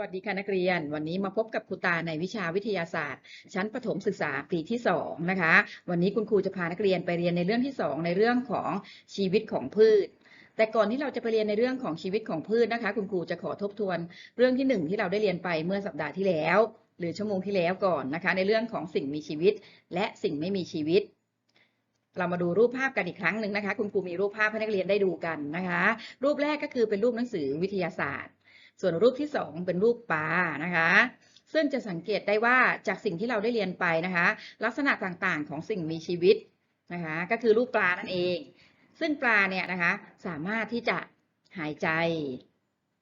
วัสดีค่ะนักเรียน วันนี้มาพบกับครูตาในวิชาวิทยาศาสตร์ ชั้นประถมศึกษาปีที่2นะคะ วันนี้คุณครูจะพานักเรียนไปเรียนในเรื่องที่ 2 ในเรื่องของชีวิตของพืช แต่ก่อนที่เราจะไปเรียนในเรื่องของชีวิตของพืชนะคะ คุณครูจะขอทบทวน เรื่องที่หนึ่งที่เราได้เรียนไปเมื่อสัปดาห์ที่แล้ว หรือชั่วโมงที่แล้วก่อนนะคะ ในเรื่องของสิ่งมีชีวิต และสิ่งไม่มีชีวิตเรามาดูรูปภาพกันอีกครั้งหนึ่งนะคะ คุณครูมีรูปภาพให้นักเรียนได้ดูกันนะคะ รูปแรกก็คือเป็นรูปหนังสือวิทยาศาสตร์ ส่วนรูปที่สองเป็นรูปปลานะคะ ซึ่งจะสังเกตได้ว่าจากสิ่งที่เราได้เรียนไปนะคะ ลักษณะต่างๆของสิ่งมีชีวิตนะคะ ก็คือรูปปลานั่นเอง ซึ่งปลาเนี่ยนะคะสามารถที่จะหายใจ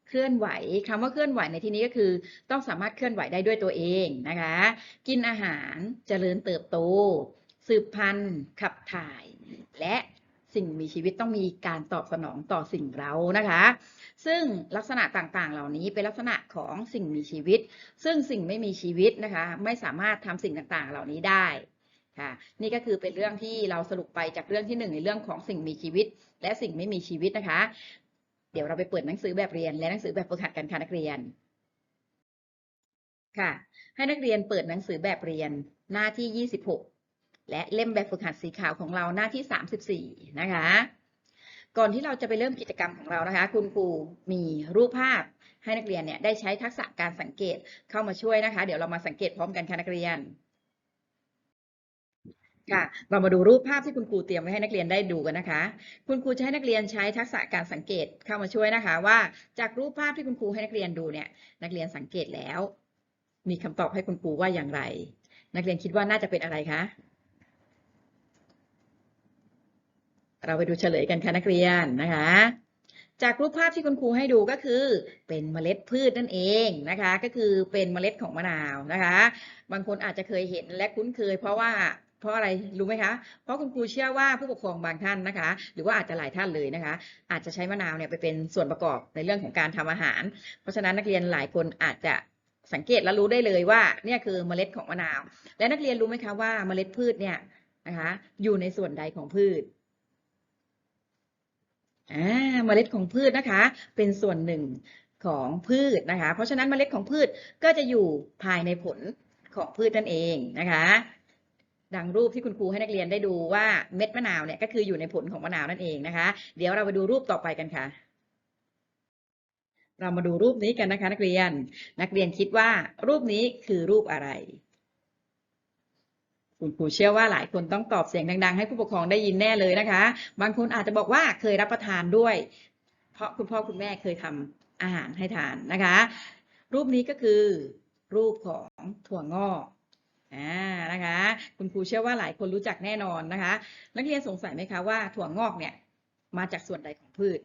เคลื่อนไหวคำว่าเคลื่อนไหวในที่นี้ก็คือ ต้องสามารถเคลื่อนไหวได้ด้วยตัวเองนะคะ กินอาหารเจริญเติบโต สืบพันธุ์ขับถ่าย และ สิ่งมีชีวิตต้องมีการตอบสนองต่อสิ่งเรานะคะ ซึ่งลักษณะต่างๆ เหล่านี้เป็นลักษณะของสิ่งมีชีวิต ซึ่งสิ่งไม่มีชีวิตนะคะ ไม่สามารถทำสิ่งต่างๆ เหล่านี้ได้ค่ะนี่ก็คือเป็นเรื่องที่เราสรุปไปจากเรื่องที่หนึ่งในเรื่องของสิ่งมีชีวิต และสิ่งไม่มีชีวิตนะคะ เดี๋ยวเราไปเปิดหนังสือแบบเรียน และหนังสือแบบฝึกหัดกันค่ะนักเรียนค่ะ ให้นักเรียนเปิดหนังสือแบบเรียนหน้าที่ 26 และเล่มแบบฝึกหัดสีขาวของเราหน้าที่ 34 นะคะ ก่อนที่เราจะไปเริ่มกิจกรรมของเรานะคะ คุณครูมีรูปภาพให้นักเรียนเนี่ยได้ใช้ทักษะการสังเกตเข้ามาช่วยนะคะ เดี๋ยวเรามาสังเกตพร้อมกันค่ะนักเรียนค่ะเรามาดูรูปภาพที่คุณครูเตรียมไว้ให้นักเรียนได้ดูกันนะคะ คุณครูจะให้นักเรียนใช้ทักษะการสังเกตเข้ามาช่วยนะคะ ว่าจากรูปภาพที่คุณครูให้นักเรียนดูเนี่ย นักเรียนสังเกตแล้ว มีคำตอบให้คุณครูว่าอย่างไร นักเรียนคิดว่าน่าจะเป็นอะไรคะ เราไปดูเฉลยกันค่ะนักเรียนนะคะ จากรูปภาพที่คุณครูให้ดูก็คือ เป็นเมล็ดพืชนั่นเองนะคะ ก็คือเป็นเมล็ดของมะนาวนะคะ บางคนอาจจะเคยเห็นและคุ้นเคย เพราะว่าเพราะอะไรรู้ไหมคะ เพราะคุณครูเชื่อว่าผู้ปกครองบางท่านนะคะ หรือว่าอาจจะหลายท่านเลยนะคะ อาจจะใช้มะนาวเนี่ยไปเป็นส่วนประกอบในเรื่องของการทำอาหาร เพราะฉะนั้นนักเรียนหลายคนอาจจะสังเกตและรู้ได้เลยว่าเนี่ยคือเมล็ดของมะนาว และนักเรียนรู้ไหมคะว่าเมล็ดพืชเนี่ยนะคะอยู่ในส่วนใดของพืช อ่าเมล็ดของพืชนะคะ เป็นส่วนหนึ่งของพืชนะคะ เพราะฉะนั้นเมล็ดของพืชก็จะอยู่ภายในผลของพืชนั่นเองนะคะ ดังรูปที่คุณครูให้นักเรียนได้ดูว่าเม็ดมะนาวเนี่ยก็คืออยู่ในผลของมะนาวนั่นเองนะคะ เดี๋ยวเราไปดูรูปต่อไปกันค่ะ เรามาดูรูปนี้กันนะคะ นักเรียน นักเรียนคิดว่ารูปนี้คือรูปอะไร คุณครูเชื่อว่าหลายคนต้องตอบเสียงดัง ๆ ให้ผู้ปกครองได้ยินแน่เลยนะคะ บางคนอาจจะบอกว่าเคยรับประทานด้วย เพราะคุณพ่อคุณแม่เคยทำอาหารให้ทานนะคะ รูปนี้ก็คือ รูปของถั่วงอกอ่านะคะ คุณครูเชื่อว่าหลายคนรู้จักแน่นอนนะคะ นักเรียนสงสัยไหมคะว่าถั่วงอกเนี่ยมาจากส่วนใดของพืช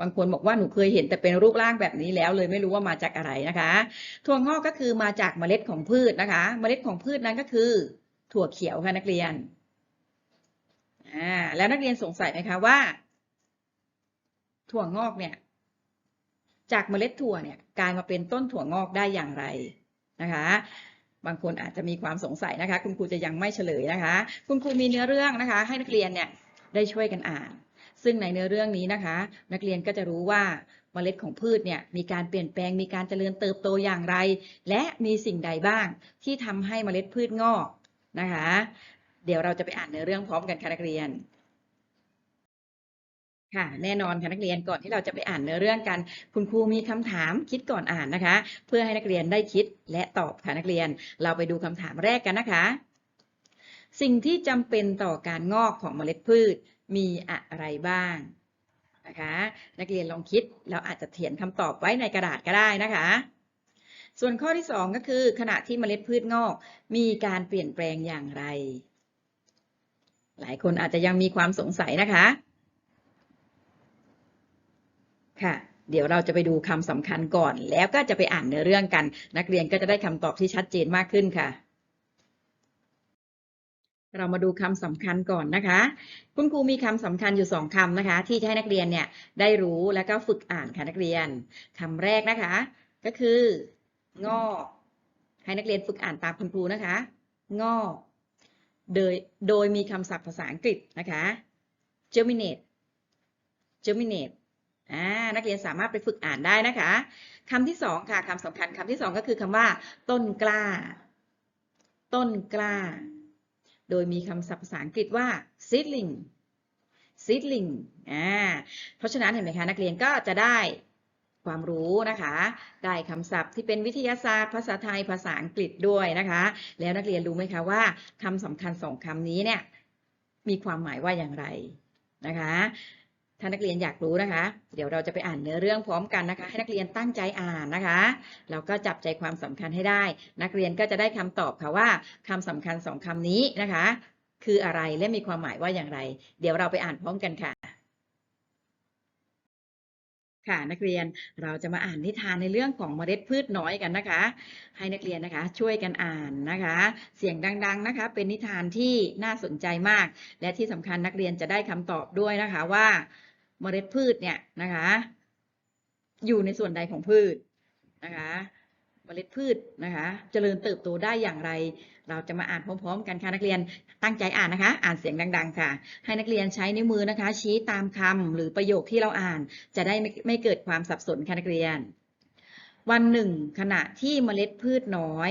บางคนบอกว่าหนูเคยเห็นแต่เป็นรูปร่างแบบนี้แล้ว เลยไม่รู้ว่ามาจากอะไรนะคะถั่วงอกก็คือมาจากเมล็ดของพืชนะคะ เมล็ดของพืชนั้นก็คือ ถั่วเขียวค่ะนักเรียนอ่าแล้วนักเรียนสงสัยไหมคะว่า ถั่วงอกเนี่ย จากเมล็ดถั่วเนี่ยกลายมาเป็นต้นถั่วงอกได้อย่างไรนะคะบางคนอาจจะมีความสงสัยนะคะ คุณครูจะยังไม่เฉลยนะคะ คุณครูมีเนื้อเรื่องนะคะ ให้นักเรียนเนี่ยได้ช่วยกันอ่าน ซึ่งในเนื้อเรื่องนี้นะคะ นักเรียนก็จะรู้ว่าเมล็ดของพืชเนี่ยมีการเปลี่ยนแปลงมีการเจริญเติบโตอย่างไร และมีสิ่งใดบ้าง ที่ทำให้เมล็ดพืชงอกนะคะ เดี๋ยวเราจะไปอ่านเนื้อเรื่องพร้อมกันค่ะนักเรียนค่ะแน่นอนค่ะนักเรียนก่อนที่เราจะไปอ่านเนื้อเรื่องกัน คุณครูมีคำถามคิดก่อนอ่านนะคะ เพื่อให้นักเรียนได้คิดและตอบค่ะนักเรียน เราไปดูคำถามแรกกันนะคะ สิ่งที่จำเป็นต่อการงอกของเมล็ดพืช มีอะไรบ้างนะคะนักเรียนลองคิดแล้วอาจจะเขียนคำตอบไว้ในกระดาษก็ได้นะคะ ส่วนข้อที่สองก็คือ ขณะที่เมล็ดพืชงอก มีการเปลี่ยนแปลงอย่างไร หลายคนอาจจะยังมีความสงสัยนะคะ ค่ะ เดี๋ยวเราจะไปดูคำสำคัญก่อน แล้วก็จะไปอ่านเนื้อเรื่องกัน นักเรียนก็จะได้คำตอบที่ชัดเจนมากขึ้นค่ะ เรามาดูคำสำคัญก่อนนะคะ คุณครูมีคำสำคัญอยู่สองคำนะคะ ที่จะให้นักเรียนเนี่ยได้รู้แล้วก็ฝึกอ่านค่ะนักเรียนคำแรกนะคะ ก็คืองอกให้นักเรียนฝึกอ่านตามคุณครูนะคะ งอกโดยโดยมีคำศัพท์ภาษาอังกฤษนะคะ germinate germinate อ่านักเรียนสามารถไปฝึกอ่านได้นะคะคำที่สองค่ะคำสำคัญคำที่สองก็คือคำว่า ต้นกล้า ต้นกล้า โดยมีคำศัพท์ภาษาอังกฤษว่า seedling seedling อ่า เพราะฉะนั้นเห็นไหมคะนักเรียนก็จะได้ความรู้นะคะ ได้คำศัพท์ที่เป็นวิทยาศาสตร์ ภาษาไทย ภาษาอังกฤษด้วยนะคะ แล้วนักเรียนรู้ไหมคะว่าคำสำคัญสองคำนี้เนี่ยมีความหมายว่าอย่างไรนะคะ ถ้านักเรียนอยากรู้นะคะ เดี๋ยวเราจะไปอ่านเนื้อเรื่องพร้อมกันนะคะ ให้นักเรียนตั้งใจอ่านนะคะ แล้วก็จับใจความสำคัญให้ได้ นักเรียนก็จะได้คำตอบค่ะว่าคำสำคัญสองคำนี้นะคะ คืออะไรและมีความหมายว่าอย่างไร เดี๋ยวเราไปอ่านพร้อมกันค่ะ ค่ะนักเรียนเราจะมาอ่านนิทานในเรื่องของเมล็ดพืชน้อยกันนะคะ ให้นักเรียนนะคะ ช่วยกันอ่านนะคะ เสียงดัง ๆนะคะ เป็นนิทานที่น่าสนใจมาก และที่สำคัญนักเรียนจะได้คำตอบด้วยนะคะว่า เมล็ดพืชเนี่ยนะคะ อยู่ในส่วนใดของพืชนะคะเมล็ดพืชนะคะเจริญเติบโตได้อย่างไร เราจะมาอ่านพร้อมๆ กันค่ะนักเรียนตั้งใจอ่านนะคะ อ่านเสียงดัง ๆ ค่ะ ให้นักเรียนใช้นิ้วมือนะคะ ชี้ตามคำหรือประโยคที่เราอ่าน จะได้ไม่ไม่เกิดความสับสนค่ะนักเรียน วันหนึ่ง ขณะที่เมล็ดพืชน้อย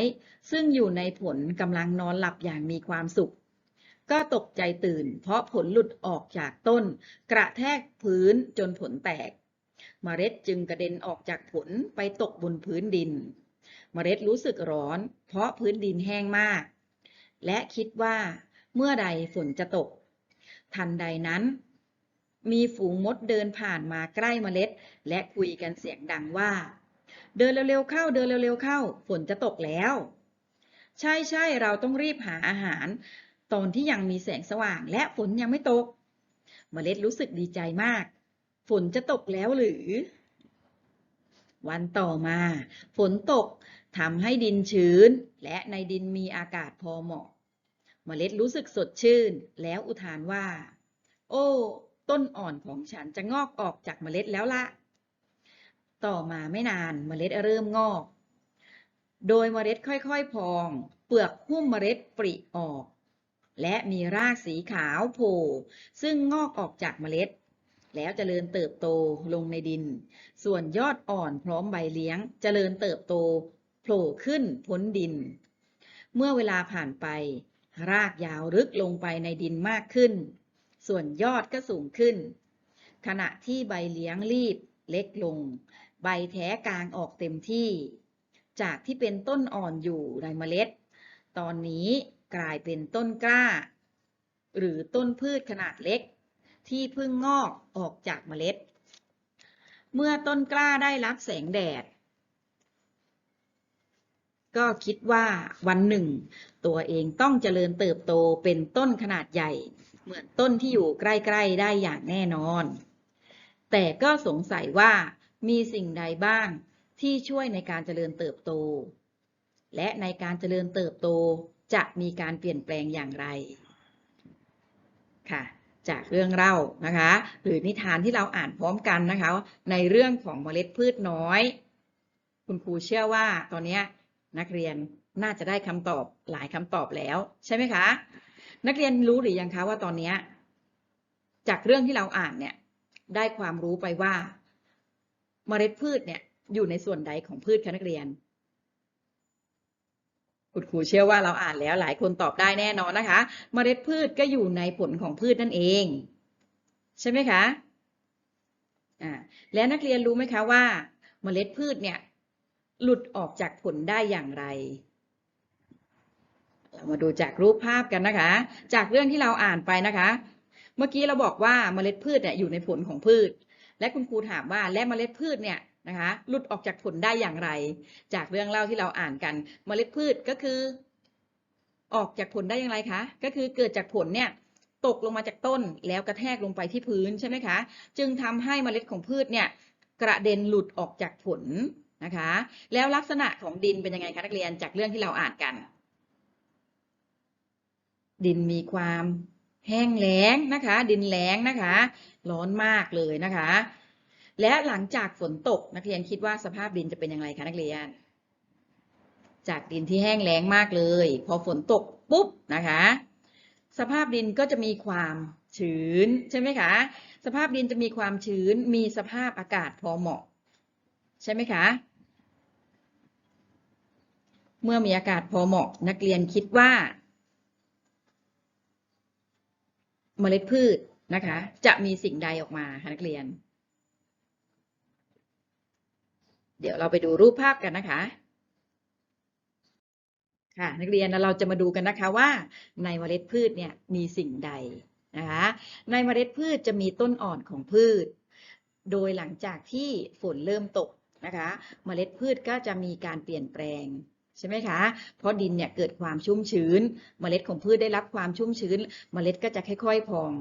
ซึ่งอยู่ในผลกำลังนอนหลับอย่างมีความสุข ก็ตกใจตื่น เพราะผลหลุดออกจากต้น กระแทกพื้นจนผลแตกเมล็ดจึงกระเด็นออกจากผลไปตกบนพื้นดินเมล็ดรู้สึกร้อน เพราะพื้นดินแห้งมาก และคิดว่าเมื่อใดฝนจะตก ทันใดนั้น มีฝูงมดเดินผ่านมาใกล้เมล็ด และคุยกันเสียงดังว่า เดินเร็วๆเข้า เดินเร็วๆเข้า ฝนจะตกแล้ว ใช่ใช่เราต้องรีบหาอาหาร ตอนที่ยังมีแสงสว่างและฝนยังไม่ตก เมล็ดรู้สึกดีใจมาก ฝนจะตกแล้วหรือ วันต่อมา ฝนตกทำให้ดินชื้น และในดินมีอากาศพอเหมาะ เมล็ดรู้สึกสดชื่น แล้วอุทานว่า โอ้ ต้นอ่อนของฉันจะงอกออกจากเมล็ดแล้วละต่อมาไม่นานเมล็ดเริ่มงอก โดยเมล็ดค่อยๆ พอง เปลือกหุ้มเมล็ดปริออก และมีรากสีขาวโผล่ซึ่งงอกออกจากเมล็ด แล้วเจริญเติบโตลงในดิน ส่วนยอดอ่อนพร้อมใบเลี้ยง เจริญเติบโตโผล่ขึ้นพ้นดิน เมื่อเวลาผ่านไป รากยาวลึกลงไปในดินมากขึ้น ส่วนยอดก็สูงขึ้น ขณะที่ใบเลี้ยงรีบเล็กลง ใบแท้กลางออกเต็มที่ จากที่เป็นต้นอ่อนอยู่ในเมล็ด ตอนนี้ กลายเป็นต้นกล้า หรือต้นพืชขนาดเล็ก ที่เพิ่งงอกออกจากเมล็ด เมื่อต้นกล้าได้รับแสงแดด ก็คิดว่าวันหนึ่ง ตัวเองต้องเจริญเติบโตเป็นต้นขนาดใหญ่ เหมือนต้นที่อยู่ใกล้ ๆ ได้อย่างแน่นอน แต่ก็สงสัยว่ามีสิ่งใดบ้างที่ช่วยในการเจริญเติบโต และในการเจริญเติบโต จะมีการเปลี่ยนแปลงอย่างไรค่ะจากเรื่องเล่านะคะ หรือนิทานที่เราอ่านพร้อมกันนะคะ ในเรื่องของเมล็ดพืชน้อย คุณครูเชื่อว่าตอนนี้นักเรียนน่าจะได้คำตอบหลายคำตอบแล้วใช่ไหมคะ นักเรียนรู้หรือยังคะว่าตอนนี้จากเรื่องที่เราอ่านเนี่ยได้ความรู้ไปว่า เมล็ดพืชเนี่ยอยู่ในส่วนใดของพืชคะนักเรียน คุณครูเชื่อว่าเราอ่านแล้วหลายคนตอบได้แน่นอนนะคะ เมล็ดพืชก็อยู่ในผลของพืชนั่นเอง ใช่ไหมคะอ่าและนักเรียนรู้ไหมคะว่า เมล็ดพืชเนี่ยหลุดออกจากผลได้อย่างไร เรามาดูจากรูปภาพกันนะคะ จากเรื่องที่เราอ่านไปนะคะ เมื่อกี้เราบอกว่าเมล็ดพืชเนี่ยอยู่ในผลของพืช และคุณครูถามว่าและเมล็ดพืชเนี่ย นะคะหลุดออกจากผลได้อย่างไร จากเรื่องเล่าที่เราอ่านกันเมล็ดพืชก็คือ ออกจากผลได้อย่างไรคะ ก็คือเกิดจากผลเนี่ยตกลงมาจากต้นแล้วกระแทกลงไปที่พื้นใช่ไหมคะ จึงทำให้เมล็ดของพืชเนี่ยกระเด็นหลุดออกจากผลนะคะ แล้วลักษณะของดินเป็นยังไงคะนักเรียนจากเรื่องที่เราอ่านกัน ดินมีความแห้งแล้งนะคะ ดินแล้งนะคะ ร้อนมากเลยนะคะ และหลังจากฝนตกนักเรียนคิดว่าสภาพดินจะเป็นอย่างไรคะนักเรียน จากดินที่แห้งแล้งมากเลย พอฝนตกปุ๊บนะคะ สภาพดินก็จะมีความชื้นใช่ไหมคะ สภาพดินจะมีความชื้น มีสภาพอากาศพอเหมาะ ใช่ไหมคะ เมื่อมีอากาศพอเหมาะ นักเรียนคิดว่า เมล็ดพืชนะคะ จะมีสิ่งใดออกมาคะนักเรียน เดี๋ยวเราไปดูรูปภาพกันนะคะ ค่ะ นักเรียนเราจะมาดูกันนะคะว่าในเมล็ดพืชเนี่ยมีสิ่งใดนะคะในเมล็ดพืชจะมีต้นอ่อนของพืช โดยหลังจากที่ฝนเริ่มตกนะคะเมล็ดพืชก็จะมีการเปลี่ยนแปลงใช่ไหมคะ เพราะดินเนี่ยเกิดความชุ่มชื้น เมล็ดของพืชได้รับความชุ่มชื้น เมล็ดก็จะค่อยๆพอง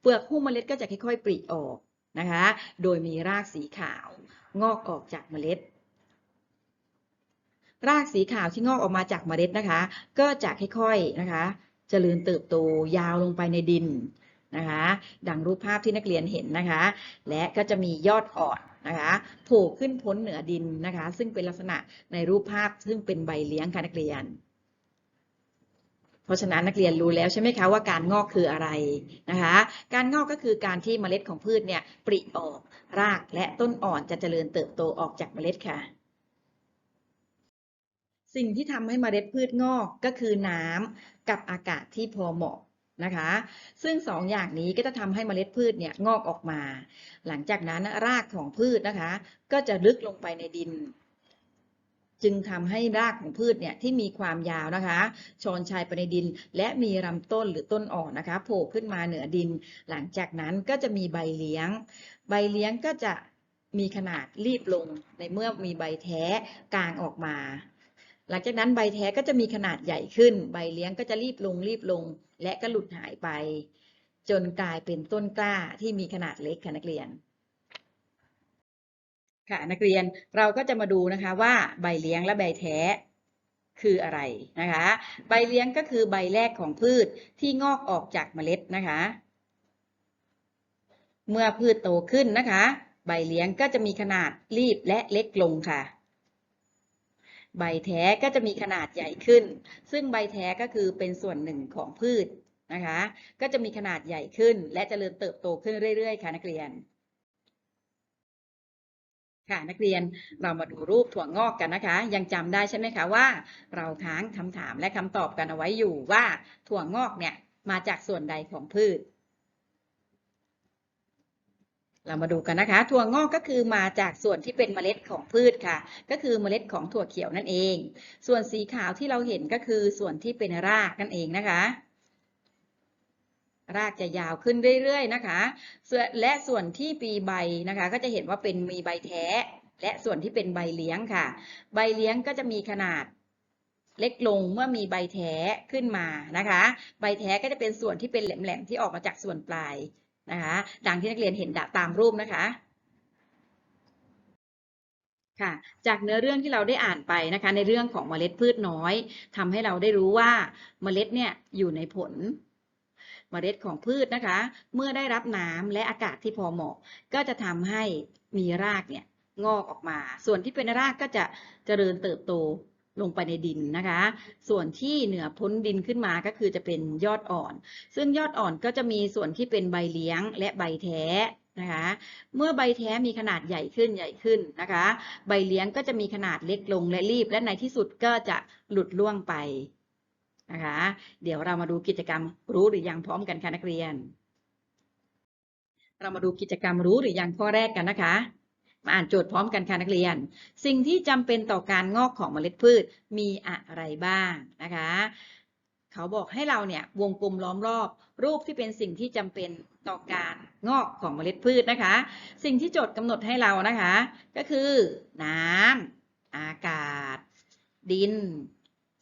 เปลือกหุ้มเมล็ดก็จะค่อยๆปริออก นะคะ โดยมีรากสีขาว งอกออกจากเมล็ด รากสีขาวที่งอกออกมาจากเมล็ดนะคะ ก็จะค่อยๆนะคะเจริญเติบโตยาวลงไปในดินนะคะ ดังรูปภาพที่นักเรียนเห็นนะคะ และก็จะมียอดอ่อนนะคะโผล่ขึ้นพ้นเหนือดินนะคะ ซึ่งเป็นลักษณะในรูปภาพซึ่งเป็นใบเลี้ยงค่ะนักเรียน เพราะฉะนั้นนักเรียนรู้แล้วใช่ไหมคะว่าการงอกคืออะไรนะคะ การงอกก็คือการที่เมล็ดของพืชเนี่ยปริออกรากและต้นอ่อนจะเจริญเติบโตออกจากเมล็ดค่ะ สิ่งที่ทำให้เมล็ดพืชงอกก็คือน้ำกับอากาศที่พอเหมาะนะคะ ซึ่งสองอย่างนี้ก็จะทำให้เมล็ดพืชเนี่ยงอกออกมา หลังจากนั้นรากของพืชนะคะ ก็จะลึกลงไปในดิน จึงทำให้รากของพืชเนี่ยที่มีความยาวนะคะชอนชัยไปในดิน และมีลำต้นหรือต้นอ่อนนะคะโผล่ขึ้นมาเหนือดิน หลังจากนั้นก็จะมีใบเลี้ยง ใบเลี้ยงก็จะมีขนาดรีบลงในเมื่อมีใบแท้กลางออกมา หลังจากนั้นใบแท้ก็จะมีขนาดใหญ่ขึ้น ใบเลี้ยงก็จะรีบลงรีบลง และก็หลุดหายไป จนกลายเป็นต้นกล้าที่มีขนาดเล็กค่ะนักเรียน ค่ะนักเรียนเราก็จะมาดูนะคะว่าใบเลี้ยงและใบแท้คืออะไรนะคะ ใบเลี้ยงก็คือใบแรกของพืชที่งอกออกจากเมล็ดนะคะ เมื่อพืชโตขึ้นนะคะ ใบเลี้ยงก็จะมีขนาดรีบและเล็กลงค่ะ ใบแท้ก็จะมีขนาดใหญ่ขึ้น ซึ่งใบแท้ก็คือเป็นส่วนหนึ่งของพืชนะคะ ก็จะมีขนาดใหญ่ขึ้น และจะเจริญเติบโตขึ้นเรื่อยๆ ค่ะนักเรียน ค่ะนักเรียนเรามาดูรูปถั่วงอกกันนะคะ ยังจำได้ใช่ไหมคะว่า เราค้างคำถามและคำตอบกันเอาไว้อยู่ว่าถั่วงอกเนี่ยมาจากส่วนใดของพืช เรามาดูกันนะคะ ถั่วงอกก็คือมาจากส่วนที่เป็นเมล็ดของพืชค่ะ ก็คือเมล็ดของถั่วเขียวนั่นเอง ส่วนสีขาวที่เราเห็นก็คือส่วนที่เป็นรากนั่นเองนะคะ รากจะยาวขึ้นเรื่อยๆนะคะและส่วนที่ปีใบนะคะ ก็จะเห็นว่าเป็นมีใบแท้ และส่วนที่เป็นใบเลี้ยงค่ะ ใบเลี้ยงก็จะมีขนาดเล็กลงเมื่อมีใบแท้ขึ้นมานะคะ ใบแท้ก็จะเป็นส่วนที่เป็นแหลมๆที่ออกมาจากส่วนปลายนะคะ ดังที่นักเรียนเห็นตามรูปนะคะค่ะ จากเนื้อเรื่องที่เราได้อ่านไปนะคะ ในเรื่องของเมล็ดพืชน้อยทำให้เราได้รู้ว่าเมล็ดเนี่ยอยู่ในผล เมล็ดของพืชนะคะ เมื่อได้รับน้ำและอากาศที่พอเหมาะ ก็จะทำให้มีรากเนี่ยงอกออกมา ส่วนที่เป็นรากก็จะเจริญเติบโตลงไปในดินนะคะ ส่วนที่เหนือพ้นดินขึ้นมาก็คือจะเป็นยอดอ่อน ซึ่งยอดอ่อนก็จะมีส่วนที่เป็นใบเลี้ยงและใบแท้นะคะ เมื่อใบแท้มีขนาดใหญ่ขึ้นใหญ่ขึ้นนะคะ ใบเลี้ยงก็จะมีขนาดเล็กลงและรีบ และในที่สุดก็จะหลุดล่วงไป นะคะ เดี๋ยวเรามาดูกิจกรรมรู้หรือยังพร้อมกันค่ะนักเรียน เรามาดูกิจกรรมรู้หรือยังข้อแรกกันนะคะ มาอ่านโจทย์พร้อมกันค่ะนักเรียน สิ่งที่จำเป็นต่อการงอกของเมล็ดพืชมีอะไรบ้างนะคะ เขาบอกให้เราเนี่ยวงกลมล้อมรอบ รูปที่เป็นสิ่งที่จำเป็นต่อการงอกของเมล็ดพืชนะคะ สิ่งที่โจทย์กำหนดให้เรานะคะ ก็คือ น้ำอากาศ ดิน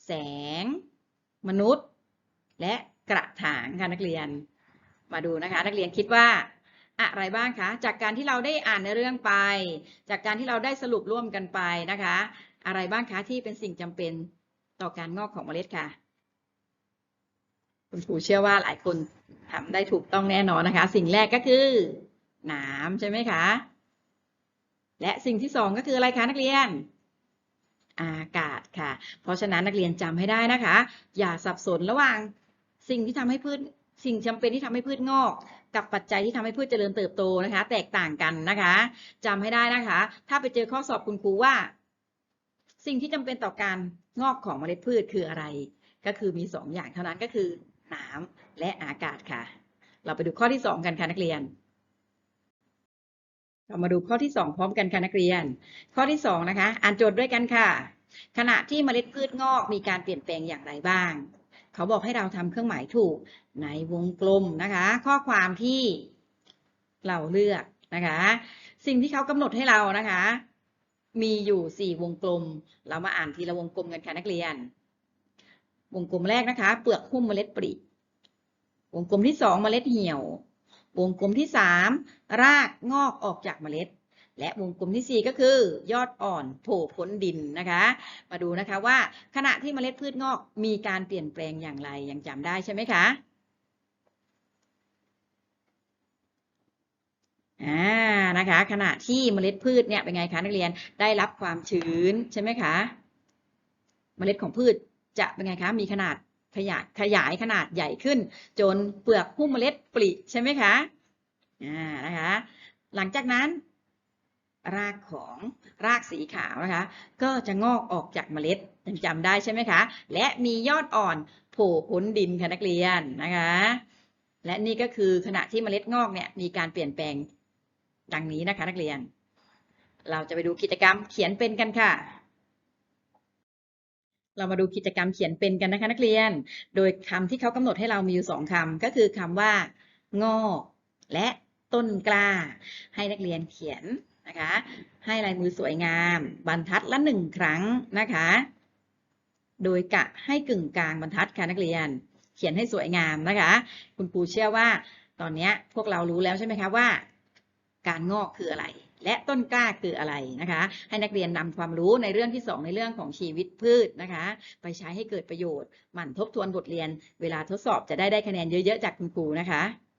แสง มนุษย์ และกระถางค่ะนักเรียน มาดูนะคะ นักเรียนคิดว่าอะไรบ้างคะ จากการที่เราได้อ่านในเรื่องไป จากการที่เราได้สรุปร่วมกันไปนะคะ อะไรบ้างคะที่เป็นสิ่งจำเป็นต่อการงอกของเมล็ดค่ะ คุณครูเชื่อว่าหลายคนทำได้ถูกต้องแน่นอนนะคะ สิ่งแรกก็คือน้ำใช่ไหมคะ และสิ่งที่สองก็คืออะไรคะนักเรียน อากาศค่ะ เพราะฉะนั้นนักเรียนจำให้ได้นะคะ อย่าสับสนระหว่างสิ่งที่ทำให้พืชสิ่งจำเป็นที่ทำให้พืชงอก กับปัจจัยที่ทำให้พืชเจริญเติบโตนะคะ แตกต่างกันนะคะจำให้ได้นะคะ ถ้าไปเจอข้อสอบคุณครูว่า สิ่งที่จำเป็นต่อการงอกของเมล็ดพืชคืออะไร ก็คือมีสองอย่างเท่านั้นก็คือน้ำและอากาศค่ะ เราไปดูข้อที่สองกันค่ะนักเรียน เรามาดูข้อที่สองพร้อมกันค่ะนักเรียน ข้อที่สองนะคะ อ่านโจทย์ด้วยกันค่ะ ขณะที่เมล็ดพืชงอกมีการเปลี่ยนแปลงอย่างไรบ้าง เขาบอกให้เราทำเครื่องหมายถูกในวงกลมนะคะ ข้อความที่เราเลือกนะคะ สิ่งที่เขากำหนดให้เรานะคะ มีอยู่สี่วงกลม เรามาอ่านทีละวงกลมกันค่ะนักเรียน วงกลมแรกนะคะ เปลือกหุ้มเมล็ดปลีวงกลมที่สองเมล็ดเหี่ยว วงกลมที่สามรากงอกออกจากเมล็ด และวงกลมที่สี่ก็คือ ยอดอ่อนโผล่พ้นดินนะคะ มาดูนะคะว่าขณะที่เมล็ดพืชงอกมีการเปลี่ยนแปลงอย่างไรยังจำได้ใช่ไหมคะอ่านะคะ ขณะที่เมล็ดพืชเนี่ยเป็นไงคะนักเรียนได้รับความชื้นใช่ไหมคะ เมล็ดของพืชจะเป็นไงคะมีขนาด ขยายขยายขนาดใหญ่ขึ้น จนเปลือกหุ้มเมล็ดปลิใช่ไหมคะอ่านะคะหลังจากนั้น รากของรากสีขาวนะคะ ก็จะงอกออกจากเมล็ดยังจำได้ใช่ไหมคะ และมียอดอ่อนโผล่พ้นดินค่ะนักเรียนนะคะ และนี่ก็คือขณะที่เมล็ดงอกเนี่ยมีการเปลี่ยนแปลงดังนี้นะคะนักเรียน เราจะไปดูกิจกรรมเขียนเป็นกันค่ะ เรามาดูกิจกรรมเขียนเป็นกันนะคะนักเรียน โดยคำที่เขากำหนดให้เรามีอยู่สองคำก็คือคำว่างอกและต้นกล้า ให้นักเรียนเขียนนะคะ ให้ลายมือสวยงาม บรรทัดละหนึ่งครั้งนะคะ โดยกะให้กึ่งกลางบรรทัดค่ะนักเรียน เขียนให้สวยงามนะคะ คุณครูเชื่อว่า ตอนนี้พวกเรารู้แล้วใช่ไหมคะว่า การงอกคืออะไร และต้นกล้าคืออะไรนะคะ ให้นักเรียนนำความรู้ในเรื่องที่สองในเรื่องของชีวิตพืชนะคะ ไปใช้ให้เกิดประโยชน์ หมั่นทบทวนบทเรียน เวลาทดสอบจะได้ได้คะแนนเยอะๆจากคุณครูนะคะ